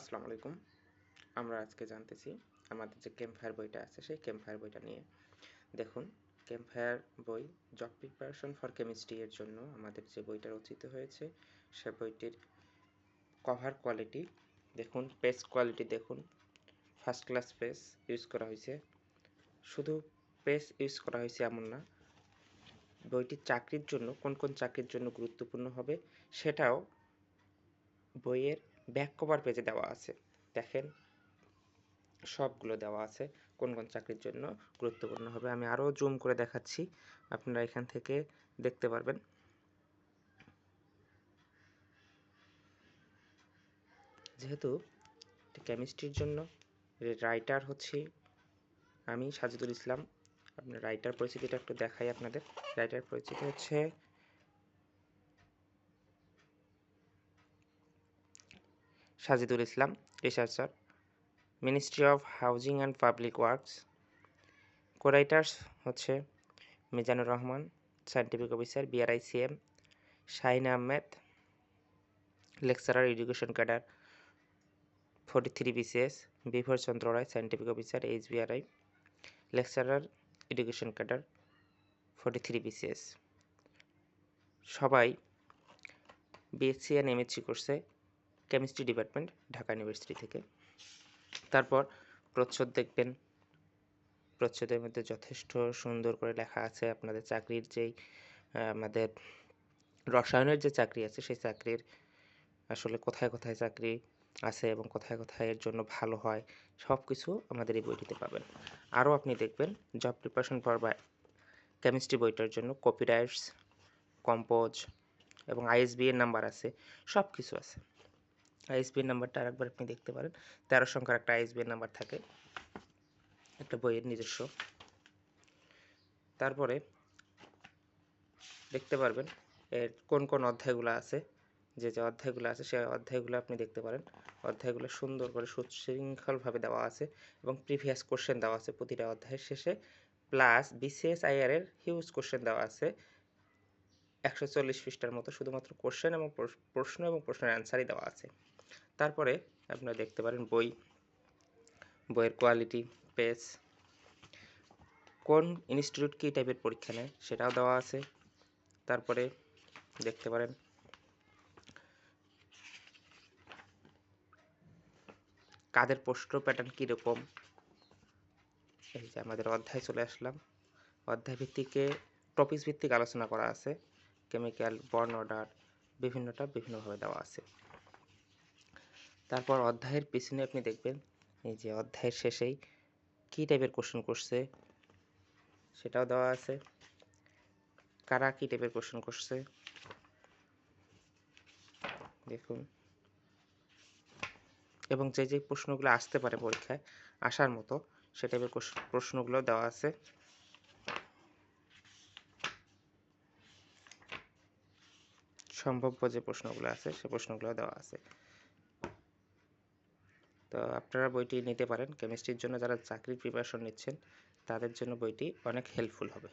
আসসালামু আলাইকুম। আমরা আজকে জানতেছি আমাদের যে ক্যাম্পফায়ার বইটা আছে, সেই ক্যাম্পফায়ার বইটা নিয়ে। দেখুন ক্যাম্পফায়ার বই জব প্রিপারেশন ফর কেমিস্ট্রি এর জন্য আমাদের যে বইটা রচিত হয়েছে, সে বইটির কভার কোয়ালিটি দেখুন পেজ কোয়ালিটি দেখুন ফার্স্ট ক্লাস পেজ ইউজ করা হয়েছে। শুধু পেজ ইউজ করা হয়েছে এমন না বইটি চাকরির জন্য কোন কোন চাকরির জন্য গুরুত্বপূর্ণ হবে, সেটাও বইয়ের ব্যাক কভার পেজে দেওয়া আছে। দেখেন, সবগুলো দেওয়া আছে, কোন কোন চাকরির জন্য গুরুত্বপূর্ণ হবে। আমি আরও জুম করে দেখাচ্ছি, আপনারা এখান থেকে দেখতে পারবেন। যেহেতু কেমিস্ট্রির জন্য রাইটার হচ্ছে আমি, সাজিদুল ইসলাম, আপনার রাইটার পরিচিতিটা একটু দেখাই আপনাদের। রাইটার পরিচিতি হচ্ছে Sajidul Islam researcher ministry of housing and public works, co-writers হচ্ছে Mizanur Rahman scientific officer, BRICM, Shahin Ahmed, lecturer education cadre, forty three BCS, Bibhor Chandra Roy scientific officer H BRI lecturer education cadre, forty three BCS. সবাই BSc and MSc কোর্সে chemistry department, Dhaka university থেকে। তারপর প্রচ্ছদ দেখবেন। প্রচ্ছদের মধ্যে যথেষ্ট সুন্দর করে লেখা আছে আপনাদের চাকরির যেই আমাদের রসায়নের যে চাকরি আছে, সেই চাকরির আসলে কোথায় কোথায় চাকরি আছে এবং কোথায় কোথায় এর জন্য ভালো হয় সব কিছু আমাদের এই বইটিতে পাবেন। আরও আপনি দেখবেন জব প্রিপারেশন ফর বা কেমিস্ট্রি বইটার জন্য কপিরাইটস কম্পোজ এবং আইএসবি এর নাম্বার আছে সব কিছু আছে। আইএসবিএন নাম্বারটা আরেকবার আপনি দেখতে পারেন। তেরো সংখ্যার একটা আইএসবিএন নাম্বার থাকে। একটা বইয়ের নিজস্ব। তারপরে দেখতে পারবেন এর কোন কোন অধ্যায়গুলো আছে। যে যে অধ্যায়গুলো আছে সেই অধ্যায়গুলো আপনি দেখতে পারেন। অধ্যায়গুলো সুন্দর করে সুশৃঙ্খলভাবে দেওয়া আছে এবং প্রিভিয়াস কোশ্চেন দেওয়া আছে প্রতিটা অধ্যায়ের শেষে। প্লাস বিসিএস আইআর এর হিউজ কোশ্চেন দেওয়া আছে। একশো চল্লিশ পৃষ্ঠার মতো শুধুমাত্র কোশ্চেন এবং প্রশ্ন এবং প্রশ্নের অ্যান্সারই দেওয়া আছে। তারপরে আপনারা দেখতে পারেন বই, বইয়ের কোয়ালিটি পেজ কোন ইনস্টিটিউট কী টাইপের পরীক্ষা নেয় সেটাও দেওয়া আছে। তারপরে দেখতে পারেন কাদের প্রশ্ন প্যাটার্ন কীরকম। এই যে আমাদের অধ্যায় চলে আসলাম। অধ্যায় ভিত্তিকে টপিস ভিত্তিক আলোচনা করা আছে। কেমিক্যাল বর্ণ অর্ডার বিভিন্নটা বিভিন্নভাবে দেওয়া আছে। তারপর অধ্যায়ের পিছনে আপনি দেখবেন, এই যে অধ্যায়ের শেষেই কী টাইপের কোশ্চেন করছে, সেটাও দেওয়া আছে। কারা কী টাইপের কোশ্চেন করছে? দেখুন। এবং যে যে প্রশ্নগুলো আসতে পারে পরীক্ষায়, আসার মতো সে টাইপের প্রশ্নগুলো দেওয়া আছে। সম্ভাব্য যে প্রশ্নগুলো আছে, সে প্রশ্নগুলো দেওয়া আছে। তো আপনারা বইটি নিতে পারেন। কেমিস্ট্রির জন্য যারা চাকরির প্রিপারেশন নিচ্ছেন, তাদের জন্য বইটি অনেক হেল্পফুল হবে।